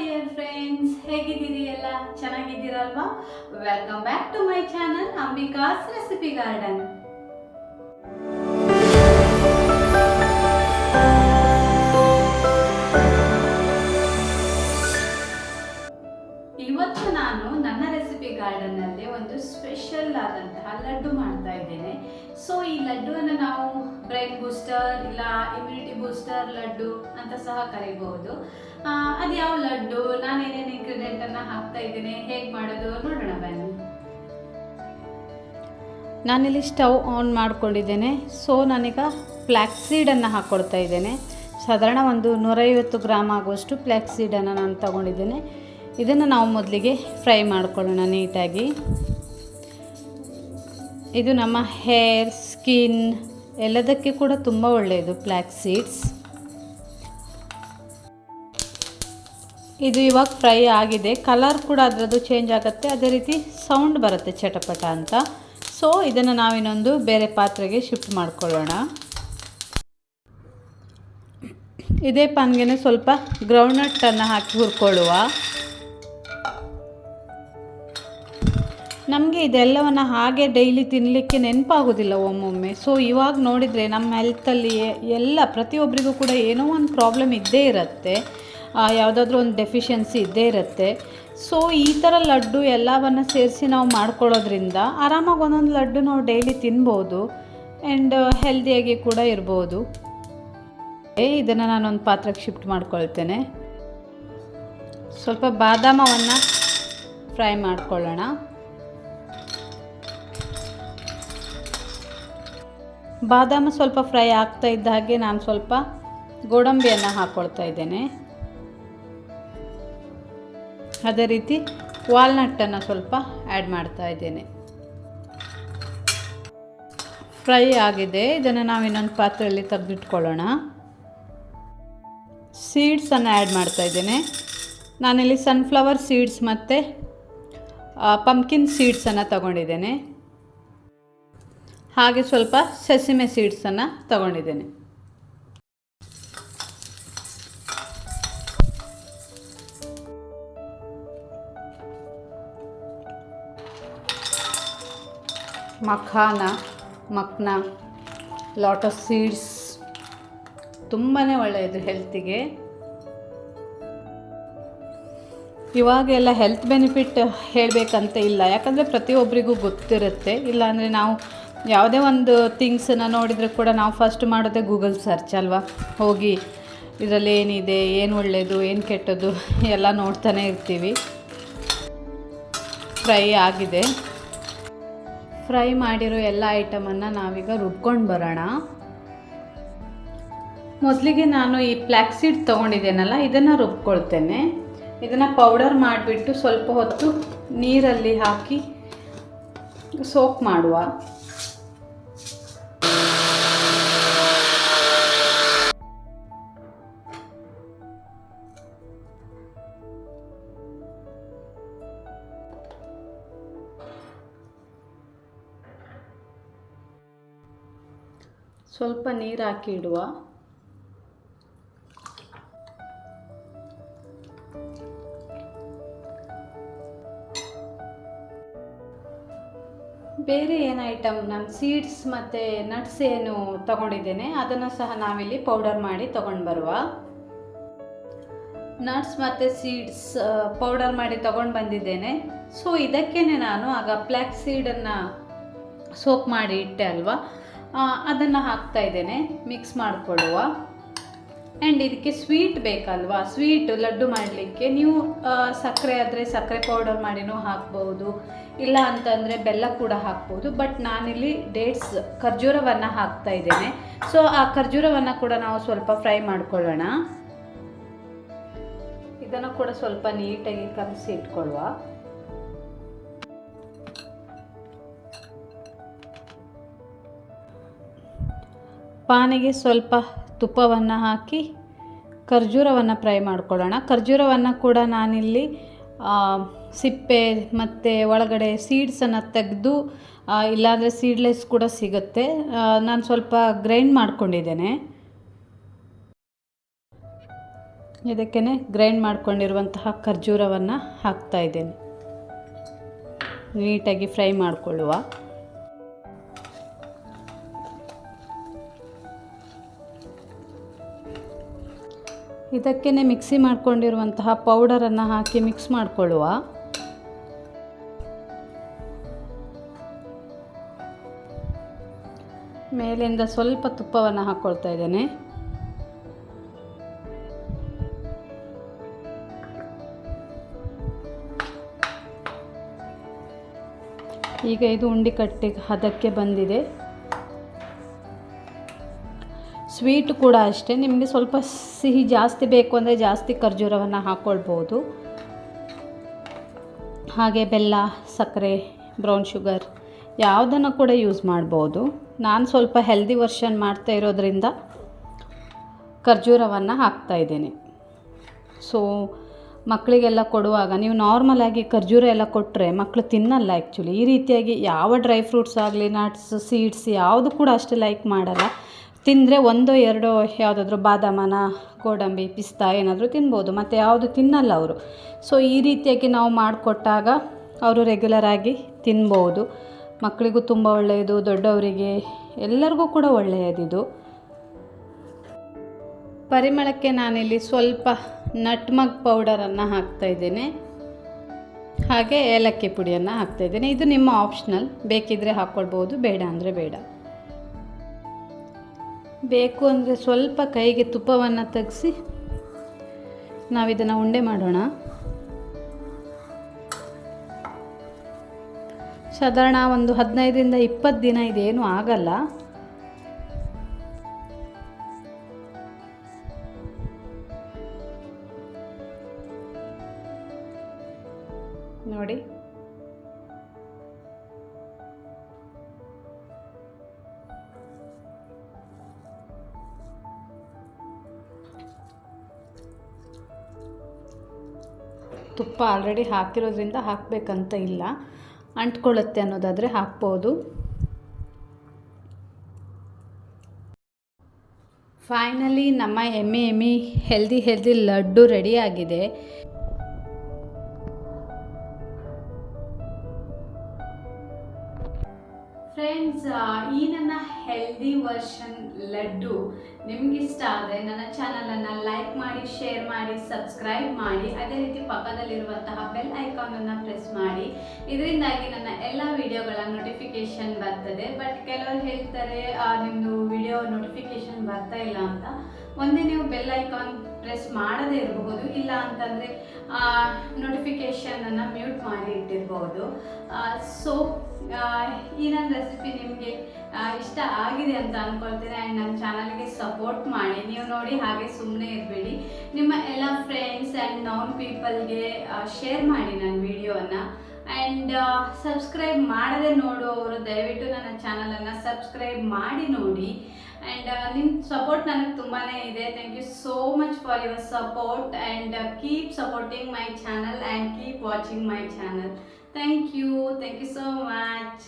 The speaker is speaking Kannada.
ಡಿಯರ್ ಫ್ರೆಂಡ್ಸ್, ಹೇಗಿದ್ದೀರಿ ಎಲ್ಲ? ಚೆನ್ನಾಗಿದ್ದೀರಲ್ವಾ? Welcome back to my channel Ambika's recipe garden ಇವತ್ತು ನಾನು ನನ್ನ ರೆಸಿಪಿ ಗಾರ್ಡನ್ನಲ್ಲಿ ಒಂದು ಸ್ಪೆಷಲ್ ಆದಂತಹ ಲಡ್ಡು ಮಾಡ್ತಾ ಇದ್ದೇನೆ. ಸೊ ಈ ಲಡ್ಡುವನ್ನು ನಾವು ಬ್ರೈನ್ ಬೂಸ್ಟರ್ ಇಲ್ಲ ಇಮ್ಯುನಿಟಿ ಬೂಸ್ಟರ್ ಲಡ್ಡು ಅಂತ ಸಹ ಕರಿಬಹುದು. ಅದು ಯಾವ ಲಡ್ಡು? ನಾನು ಏನೇನು ಇಂಗ್ರೀಡಿಯೆಂಟ್ ಅನ್ನ ಹಾಕ್ತಾ ಇದ್ದೇನೆ, ಹೇಗೆ ಮಾಡೋದು? ನೋಡೋಣ ಬನ್ನಿ. ನಾನಿಲ್ಲಿ ಸ್ಟವ್ ಆನ್ ಮಾಡ್ಕೊಂಡಿದ್ದೇನೆ. ಸೊ, ನಾನೀಗ ಸೀಡನ್ನು ಹಾಕ್ಕೊಳ್ತಾ ಇದ್ದೇನೆ. ಸಾಧಾರಣ ಒಂದು ನೂರೈವತ್ತು ಗ್ರಾಮ್ ಆಗುವಷ್ಟು ಸೀಡನ್ನು ನಾನು ತಗೊಂಡಿದ್ದೇನೆ. ಇದನ್ನು ನಾವು ಮೊದಲಿಗೆ ಫ್ರೈ ಮಾಡ್ಕೊಳ್ಳೋಣ ನೀಟಾಗಿ. ಇದು ನಮ್ಮ ಹೇರ್, ಸ್ಕಿನ್ ಎಲ್ಲದಕ್ಕೆ ಕೂಡ ತುಂಬ ಒಳ್ಳೆಯದು ಫ್ಲ್ಯಾಕ್ ಸೀಡ್ಸ್. ಇದು ಇವಾಗ ಫ್ರೈ ಆಗಿದೆ. ಕಲರ್ ಕೂಡ ಅದರದ್ದು ಚೇಂಜ್ ಆಗುತ್ತೆ. ಅದೇ ರೀತಿ ಸೌಂಡ್ ಬರುತ್ತೆ ಚಟಪಟ ಅಂತ. ಸೊ ಇದನ್ನು ನಾವಿನ್ನೊಂದು ಬೇರೆ ಪಾತ್ರೆಗೆ ಶಿಫ್ಟ್ ಮಾಡ್ಕೊಳ್ಳೋಣ. ಇದೇ ಪಾನ್ಗೆ ಸ್ವಲ್ಪ ಗ್ರೌಂಡ್ನಟ್ಟನ್ನು ಹಾಕಿ ಹುರ್ಕೊಳ್ಳುವ. ನಮಗೆ ಇದೆಲ್ಲವನ್ನು ಹಾಗೆ ಡೈಲಿ ತಿನ್ನಲಿಕ್ಕೆ ನೆನಪಾಗೋದಿಲ್ಲ ಒಮ್ಮೊಮ್ಮೆ. ಸೊ ಇವಾಗ ನೋಡಿದರೆ ನಮ್ಮ ಹೆಲ್ತಲ್ಲಿ ಎಲ್ಲ ಪ್ರತಿಯೊಬ್ಬರಿಗೂ ಕೂಡ ಏನೋ ಒಂದು ಪ್ರಾಬ್ಲಮ್ ಇದ್ದೇ ಇರುತ್ತೆ. ಯಾವುದಾದ್ರೂ ಒಂದು ಡೆಫಿಷಿಯನ್ಸಿ ಇದ್ದೇ ಇರುತ್ತೆ. ಸೊ ಈ ಥರ ಲಡ್ಡು ಎಲ್ಲವನ್ನು ಸೇರಿಸಿ ನಾವು ಮಾಡ್ಕೊಳ್ಳೋದ್ರಿಂದ ಆರಾಮಾಗಿ ಒಂದೊಂದು ಲಡ್ಡು ನಾವು ಡೈಲಿ ತಿನ್ಬೋದು ಆ್ಯಂಡ್ ಹೆಲ್ದಿಯಾಗಿ ಕೂಡ ಇರ್ಬೋದು. ಇದನ್ನು ನಾನೊಂದು ಪಾತ್ರೆಗೆ ಶಿಫ್ಟ್ ಮಾಡ್ಕೊಳ್ತೇನೆ. ಸ್ವಲ್ಪ ಬಾದಾಮವನ್ನು ಫ್ರೈ ಮಾಡ್ಕೊಳ್ಳೋಣ. ಬಾದಾಮ ಸ್ವಲ್ಪ ಫ್ರೈ ಆಗ್ತಾ ಇದ್ದ ಹಾಗೆ ನಾನು ಸ್ವಲ್ಪ ಗೋಡಂಬಿಯನ್ನು ಹಾಕ್ಕೊಳ್ತಾ ಇದ್ದೇನೆ. ಅದೇ ರೀತಿ ವಾಲ್ನಟ್ಟನ್ನು ಸ್ವಲ್ಪ ಆ್ಯಡ್ ಮಾಡ್ತಾ ಇದ್ದೇನೆ. ಫ್ರೈ ಆಗಿದೆ. ಇದನ್ನು ನಾವು ಇನ್ನೊಂದು ಪಾತ್ರೆಯಲ್ಲಿ ತೆಗೆದಿಟ್ಕೊಳ್ಳೋಣ. ಸೀಡ್ಸನ್ನು ಆ್ಯಡ್ ಮಾಡ್ತಾ ಇದ್ದೇನೆ. ನಾನಿಲ್ಲಿ ಸನ್ಫ್ಲವರ್ ಸೀಡ್ಸ್ ಮತ್ತು ಪಂಪ್ಕಿನ್ ಸೀಡ್ಸನ್ನು ತಗೊಂಡಿದ್ದೇನೆ. ಹಾಗೆ ಸ್ವಲ್ಪ ಸೆಸಿಮೆ ಸೀಡ್ಸನ್ನು ತಗೊಂಡಿದ್ದೇನೆ. ಮಖಾನ, ಮಕ್ನ ಲಾಟಸ್ ಸೀಡ್ಸ್ ತುಂಬಾ ಒಳ್ಳೆಯದು ಹೆಲ್ತಿಗೆ ಇವಾಗೆಲ್ಲ ಹೆಲ್ತ್ ಬೆನಿಫಿಟ್ ಹೇಳಬೇಕಂತ ಇಲ್ಲ. ಯಾಕಂದರೆ ಪ್ರತಿಯೊಬ್ಬರಿಗೂ ಗೊತ್ತಿರುತ್ತೆ. ಇಲ್ಲಾಂದರೆ ನಾವು ಯಾವುದೇ ಒಂದು ಥಿಂಗ್ಸನ್ನು ನೋಡಿದರೆ ಕೂಡ ನಾವು ಫಸ್ಟ್ ಮಾಡೋದೇ ಗೂಗಲ್ ಸರ್ಚ್ ಅಲ್ವಾ? ಹೋಗಿ ಇದರಲ್ಲಿ ಏನಿದೆ, ಏನು ಒಳ್ಳೆಯದು ಏನು ಕೆಟ್ಟದ್ದು ಎಲ್ಲ ನೋಡ್ತಾನೆ ಇರ್ತೀವಿ. ಫ್ರೈ ಆಗಿದೆ. ಫ್ರೈ ಮಾಡಿರೋ ಎಲ್ಲ ಐಟಮನ್ನು ನಾವೀಗ ರುಬ್ಕೊಂಡು ಬರೋಣ. ಮೊದಲಿಗೆ ನಾನು ಈ ಫ್ಲ್ಯಾಕ್ ಸೀಡ್ ತೊಗೊಂಡಿದ್ದೇನಲ್ಲ, ಇದನ್ನು ರುಬ್ಕೊಳ್ತೇನೆ. ಇದನ್ನು ಪೌಡರ್ ಮಾಡಿಬಿಟ್ಟು ಸ್ವಲ್ಪ ಹೊತ್ತು ನೀರಲ್ಲಿ ಹಾಕಿ ಸೋಪ್ ಮಾಡುವ. ಸ್ವಲ್ಪ ನೀರು ಹಾಕಿ ಇಡುವ. ಬೇರೆ ಏನು ಐಟಮ್ ನಾನು ಸೀಡ್ಸ್ ಮತ್ತು ನಟ್ಸ್ ಏನು ತಗೊಂಡಿದ್ದೇನೆ, ಅದನ್ನು ಸಹ ನಾವಿಲ್ಲಿ ಪೌಡರ್ ಮಾಡಿ ತೊಗೊಂಡು ಬರುವ. ನಟ್ಸ್ ಮತ್ತು ಸೀಡ್ಸ್ ಪೌಡರ್ ಮಾಡಿ ತೊಗೊಂಡು ಬಂದಿದ್ದೇನೆ. ಸೊ ಇದಕ್ಕೇ ನಾನು ಆಗ ಫ್ಲ್ಯಾಕ್ ಸೀಡನ್ನು ಸೋಪ್ ಮಾಡಿ ಇಟ್ಟೆ ಅಲ್ವಾ? ಅದನ್ನು ಹಾಕ್ತಾ ಇದ್ದೇನೆ. ಮಿಕ್ಸ್ ಮಾಡಿಕೊಳ್ಳುವ. ಆ್ಯಂಡ್ ಇದಕ್ಕೆ ಸ್ವೀಟ್ ಬೇಕಲ್ವಾ? ಸ್ವೀಟ್ ಲಡ್ಡು ಮಾಡಲಿಕ್ಕೆ ನೀವು ಸಕ್ಕರೆ ಆದರೆ ಸಕ್ಕರೆ ಪೌಡರ್ ಮಾಡಿನೂ ಹಾಕ್ಬೋದು. ಇಲ್ಲ ಅಂತಂದರೆ ಬೆಲ್ಲ ಕೂಡ ಹಾಕ್ಬೋದು. ಬಟ್ ನಾನಿಲ್ಲಿ ಡೇಟ್ಸ್ ಖರ್ಜೂರವನ್ನು ಹಾಕ್ತಾ ಇದ್ದೇನೆ. ಸೊ ಆ ಖರ್ಜೂರವನ್ನು ಕೂಡ ನಾವು ಸ್ವಲ್ಪ ಫ್ರೈ ಮಾಡ್ಕೊಳ್ಳೋಣ. ಇದನ್ನು ಕೂಡ ಸ್ವಲ್ಪ ನೀಟಾಗಿ ಕಲಸಿ ಇಟ್ಕೊಳ್ಳುವ. ಪಾನಿಗೆ ಸ್ವಲ್ಪ ತುಪ್ಪವನ್ನು ಹಾಕಿ ಖರ್ಜೂರವನ್ನು ಫ್ರೈ ಮಾಡ್ಕೊಳ್ಳೋಣ. ಖರ್ಜೂರವನ್ನು ಕೂಡ ನಾನಿಲ್ಲಿ ಸಿಪ್ಪೆ ಮತ್ತು ಒಳಗಡೆ ಸೀಡ್ಸನ್ನು ತೆಗೆದು ಇಲ್ಲಾಂದರೆ ಸೀಡ್ಲೆಸ್ ಕೂಡ ಸಿಗುತ್ತೆ. ನಾನು ಸ್ವಲ್ಪ ಗ್ರೈಂಡ್ ಮಾಡ್ಕೊಂಡಿದ್ದೇನೆ. ಇದಕ್ಕೇ ಗ್ರೈಂಡ್ ಮಾಡ್ಕೊಂಡಿರುವಂತಹ ಖರ್ಜೂರವನ್ನು ಹಾಕ್ತಾ ಇದ್ದೇನೆ. ನೀಟಾಗಿ ಫ್ರೈ ಮಾಡಿಕೊಳ್ಳುವ. ಇದಕ್ಕೇ ಮಿಕ್ಸಿ ಮಾಡ್ಕೊಂಡಿರುವಂತಹ ಪೌಡರನ್ನು ಹಾಕಿ ಮಿಕ್ಸ್ ಮಾಡಿಕೊಳ್ಳುವ. ಮೇಲಿಂದ ಸ್ವಲ್ಪ ತುಪ್ಪವನ್ನು ಹಾಕ್ಕೊಳ್ತಾ ಇದ್ದೇನೆ. ಈಗ ಇದು ಉಂಡಿ ಕಟ್ಟಿ ಹದಕ್ಕೆ ಬಂದಿದೆ. ಸ್ವೀಟ್ ಕೂಡ ಅಷ್ಟೇ. ನಿಮಗೆ ಸ್ವಲ್ಪ ಸಿಹಿ ಜಾಸ್ತಿ ಬೇಕು ಅಂದರೆ ಜಾಸ್ತಿ ಖರ್ಜೂರವನ್ನು ಹಾಕ್ಕೊಳ್ಬೋದು ಹಾಗೆ ಬೆಲ್ಲ, ಸಕ್ಕರೆ ಬ್ರೌನ್ ಶುಗರ್ ಯಾವುದನ್ನು ಕೂಡ ಯೂಸ್ ಮಾಡ್ಬೋದು. ನಾನು ಸ್ವಲ್ಪ ಹೆಲ್ದಿ ವರ್ಷನ್ ಮಾಡ್ತಾ ಇರೋದ್ರಿಂದ ಖರ್ಜೂರವನ್ನು ಹಾಕ್ತಾಯಿದ್ದೇನೆ ಸೊ ಮಕ್ಕಳಿಗೆಲ್ಲ ಕೊಡುವಾಗ ನೀವು ನಾರ್ಮಲಾಗಿ ಖರ್ಜೂರ ಎಲ್ಲ ಕೊಟ್ಟರೆ ಮಕ್ಕಳು ತಿನ್ನಲ್ಲ ಆ್ಯಕ್ಚುಲಿ ಈ ರೀತಿಯಾಗಿ ಯಾವ ಡ್ರೈ ಫ್ರೂಟ್ಸ್ ಆಗಲಿ ನಟ್ಸ್ ಸೀಡ್ಸ್ ಯಾವುದು ಕೂಡ ಅಷ್ಟು ಲೈಕ್ ಮಾಡಲ್ಲ. ತಿಂದರೆ ಒಂದೋ ಎರಡೋ ಯಾವುದಾದ್ರೂ ಬಾದಾಮನ ಗೋಡಂಬಿ ಪಿಸ್ತಾ ಏನಾದರೂ ತಿನ್ಬೋದು, ಮತ್ತು ಯಾವುದು ತಿನ್ನಲ್ಲ ಅವರು. ಸೊ ಈ ರೀತಿಯಾಗಿ ನಾವು ಮಾಡಿಕೊಟ್ಟಾಗ ಅವರು ರೆಗ್ಯುಲರಾಗಿ ತಿನ್ಬೋದು. ಮಕ್ಕಳಿಗೂ ತುಂಬ ಒಳ್ಳೆಯದು, ದೊಡ್ಡವರಿಗೆ ಎಲ್ಲರಿಗೂ ಕೂಡ ಒಳ್ಳೆಯದಿದು. ಪರಿಮಳಕ್ಕೆ ನಾನಿಲ್ಲಿ ಸ್ವಲ್ಪ ನಟ್ಮಗ್ ಪೌಡರನ್ನು ಹಾಕ್ತಾಯಿದ್ದೇನೆ ಹಾಗೆ ಏಲಕ್ಕಿ ಪುಡಿಯನ್ನು ಹಾಕ್ತಾಯಿದ್ದೇನೆ ಇದು ನಿಮ್ಮ ಆಪ್ಷನಲ್ ಬೇಕಿದ್ದರೆ ಹಾಕ್ಕೊಳ್ಬೋದು ಬೇಡ ಅಂದರೆ ಬೇಡ. ಬೇಕು ಅಂದರೆ ಸ್ವಲ್ಪ ಕೈಗೆ ತುಪ್ಪವನ್ನು ತೆಗೆಸಿ ನಾವಿದನ್ನು ಉಂಡೆ ಮಾಡೋಣ. ಸಾಧಾರಣ ಒಂದು ಹದಿನೈದರಿಂದ ಇಪ್ಪತ್ತು ದಿನ ಇದೇನು ಆಗಲ್ಲ. ನೋಡಿ. ತುಪ್ಪ ಆಲ್ರೆಡಿ ಹಾಕಿರೋದ್ರಿಂದ ಹಾಕಬೇಕಂತ ಇಲ್ಲ. ಅಂಟ್ಕೊಳ್ಳುತ್ತೆ ಅನ್ನೋದಾದರೆ ಹಾಕ್ಬೋದು. ಫೈನಲಿ ನಮ್ಮ ಎಮ್ಮೆ ಎಮ್ಮಿ ಹೆಲ್ದಿ ಹೆಲ್ದಿ ಲಡ್ಡು ರೆಡಿಯಾಗಿದೆ ಫ್ರೆಂಡ್ಸ್ ಈ ನನ್ನ ಹೆಲ್ದಿ ವರ್ಷನ್ ಲಡ್ಡು ನಿಮಗಿಷ್ಟ ಆದರೆ ನನ್ನ ಚಾನಲನ್ನು ಲೈಕ್ ಮಾಡಿ ಶೇರ್ ಮಾಡಿ ಸಬ್ಸ್ಕ್ರೈಬ್ ಮಾಡಿ. ಅದೇ ರೀತಿ ಪಕ್ಕದಲ್ಲಿರುವಂತಹ ಬೆಲ್ ಐಕಾನನ್ನು ಪ್ರೆಸ್ ಮಾಡಿ. ಇದರಿಂದಾಗಿ ನನ್ನ ಎಲ್ಲ ವಿಡಿಯೋಗಳ ನೋಟಿಫಿಕೇಷನ್ ಬರ್ತದೆ. ಬಟ್ ಕೆಲವರು ಹೇಳ್ತಾರೆ ನಿಮ್ಮದು ವಿಡಿಯೋ ನೋಟಿಫಿಕೇಷನ್ ಬರ್ತಾ ಇಲ್ಲ ಅಂತ. ಒಂದೇ ನೀವು ಬೆಲ್ ಐಕಾನ್ ಪ್ರೆಸ್ ಮಾಡದೇ ಇರಬಹುದು, ಇಲ್ಲ ಅಂತಂದರೆ ನೋಟಿಫಿಕೇಷನನ್ನು ಮ್ಯೂಟ್ ಮಾಡಿ ಇಟ್ಟಿರ್ಬೋದು ಸೊ ಈ ನನ್ನ ರೆಸಿಪಿ ನಿಮಗೆ ಇಷ್ಟ ಆಗಿದೆ ಅಂತ ಅಂದ್ಕೊಳ್ತೀನಿ ಆ್ಯಂಡ್ ನನ್ನ ಚಾನಲ್ಗೆ ಸಪೋರ್ಟ್ ಮಾಡಿ. ನೀವು ನೋಡಿ ಹಾಗೆ ಸುಮ್ಮನೆ ಇರಬೇಡಿ. ನಿಮ್ಮ ಎಲ್ಲ ಫ್ರೆಂಡ್ಸ್ ಆ್ಯಂಡ್ ನಾನ್ ಪೀಪಲ್ಗೆ ಶೇರ್ ಮಾಡಿ ನನ್ನ ವಿಡಿಯೋನ ಆ್ಯಂಡ್ ಸಬ್ಸ್ಕ್ರೈಬ್ ಮಾಡದೆ ನೋಡುವವರು ದಯವಿಟ್ಟು ನನ್ನ ಚಾನಲನ್ನು ಸಬ್ಸ್ಕ್ರೈಬ್ ಮಾಡಿ ನೋಡಿ. ಆ್ಯಂಡ್ ನಿಮ್ಮ ಸಪೋರ್ಟ್ ನನಗೆ ತುಂಬಾ ಇದೆ thank you so much for your support and keep supporting my channel and keep watching my channel thank you thank you so much